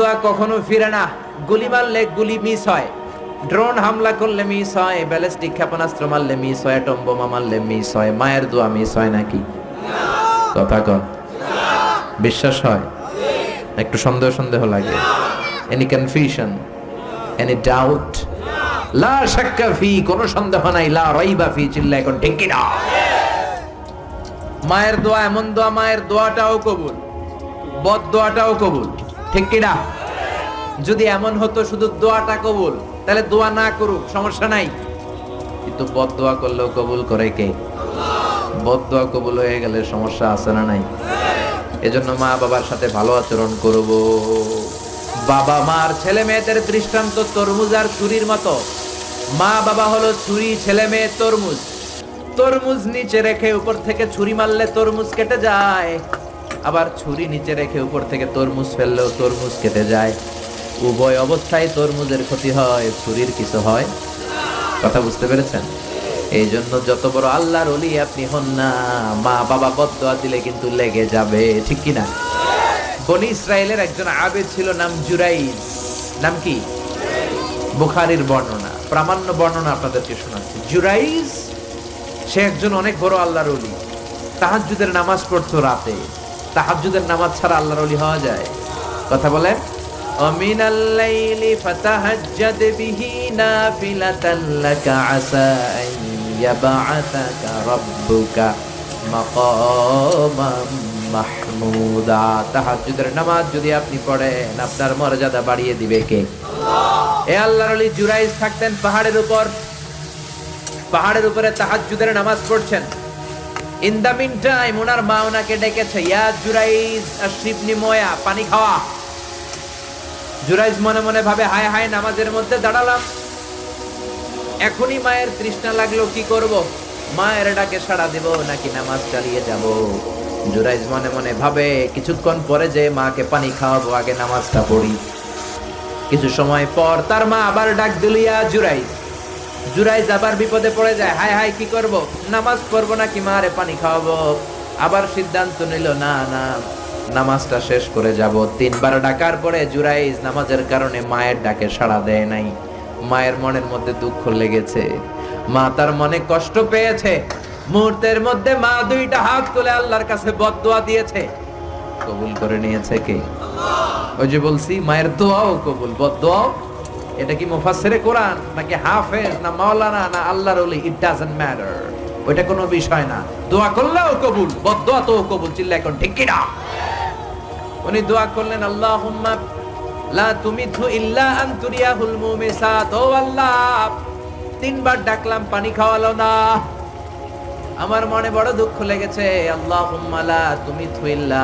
দোয়া কখনো ফিরে না। গুলি মারলে গুলি মিস হয়। ড্রোন হামলা করলে মিস হয় ব্যালিস্টিক ক্ষেপণাস্ত্র মারলে মিস হয় অ্যাটম বোমা মারলে মিস হয়, মায়ের দোয়া মিস হয় নাকি? কথা কন। বিশ্বাস হয়? একটু সন্দেহ সন্দেহ লাগে। এনি কনফিউশন এনি ডাউট লা শাক্কা ফি, কোনো সন্দেহ নাই। লা রাইবা ফি চিল্লা এখন ঠিক না মায়ের দোয়া এমন দোয়া, মায়ের দোয়াটাও কবুল। বদ দোয়াটাও কবুল। ঠিক কি না যদি এমন হতো শুধু দোয়াটা কবুল, তাহলে দোয়া না করুক, সমস্যা নাই। কিন্তু বদ দোয়া করলেও কবুল করে কে? বদ দোয়া কবুল হয়ে গেলে সমস্যা আছে না নাই? এজন্য মা বাবার সাথে ভালো আচরণ করব। বাবা মার ছেলে মেয়েদের দৃষ্টান্ত তরমুজ আর ছুরির মতো। মা বাবা হলো ছুরি, ছেলে মেয়ে, তরমুজ। তরমুজ নিচে রেখে উপর থেকে ছুরি মারলে তরমুজ কেটে যায়। আবার ছুরি নিচে রেখে উপর থেকে তরমুজ ফেললেও তরমুজ কেটে যায়। উভয় অবস্থায় তরমুজের ক্ষতি হয়, ছুরির কিছু হয়। কথা বুঝতে পেরেছেন? এই জন্য যত বড় আল্লাহর অলি আপনি হন না মা বাবা বদয়া দিলে কিন্তু লেগে যাবে, ঠিক কি না বনি ইসরায়েলের একজন আবেদ ছিল, নাম জুরাইজ। নাম কি? বুখারির বর্ণনা। প্রামাণ্য বর্ণনা আপনাদেরকে শোনাচ্ছি। জুরাইজ, সে একজন অনেক বড় আল্লাহর অলি তাহাজ্জুদের নামাজ পড়তো রাতে। তাহাজুদের নামাজ ছাড়া আল্লাহর অলি হওয়া যায়। কথা বলেন অমিন আল্লাইলি ফাতাহাজ্জাদ বিহি নাফিলাতান আসা ইয়াবাআতাকা রাব্বুকা মাকামান মাহমুদা। তাহাজ্জুদের নামাজ যদি আপনি পড়েন, আপনার মর্যাদা বাড়িয়ে দিবে কে? এ আল্লাহর অলি জুরাইজ থাকতেন পাহাড়ের উপর। পাহাড়ের উপরে তাহাজ্জুদের নামাজ পড়ছেন। ইন দা মিন টাইম ওনার মা ওনাকে ডেকেছে, ইয়া জুরাইজ আশরিফনি ময়া, পানি খাওয়া। জুরাইজ মনে মনে ভাবে, হায় হায়, নামাজের মধ্যে দাঁড়ালাম। এখনই মায়ের তৃষ্ণা লাগল, কি করব? মায়ের ডাকে সাড়া দেব, নাকি নামাজ চালিয়ে যাব? জুরাইজ মনে মনে ভাবে, কিছুক্ষণ পরে যে মাকে পানি খাওয়াবো, আগে নামাজটা পড়ি। কিছু সময় পর তার মা আবার ডাক দিলিয়া জুরাইজ জুরাইজ আবার বিপদে পড়ে যায়। হায় হায়, কি করব? নামাজ পড়ব নাকি মারে পানি খাওয়াবো? আবার সিদ্ধান্ত নিল, না না, নামাজটা শেষ করে যাব। তিনবার ডাকার পরে জুরাইজ নামাজের কারণে মায়ের ডাকে সাড়া দেয় নাই। মায়ের মনের মধ্যে দুঃখ লেগেছে। মা তার মনে কষ্ট পেয়েছে। মুহূর্তের মধ্যে মা দুইটা হাত তুলে আল্লাহর কাছে বদদোয়া দিয়েছে। কবুল করে নিয়েছে কে? ওই যে বলছি, মায়ের দোয়াও কবুল, বদদোয়াও এটা কি মুফাসসিরে কোরআন নাকি হাফেজ, না মাওলানা, না আল্লাহর ওলি? ইট ডাজন্ট ম্যাটার ওইটা কোনো বিষয় না। দোয়া করলেও কবুল বদদোয়া তো কবুল চিল্লা এখন ঠিক কি না উনি দোয়া করলেন, আল্লাহুম্মা লা তুমিথু ইল্লা আন তুরিয়াহুল মুমিসাত। ও আল্লাহ, তিনবার ডাকলাম, পানি খাওয়ালো না। আমার মনে বড় দুঃখ লেগেছে, আল্লাহুম্মা লা তুমিথু ইল্লা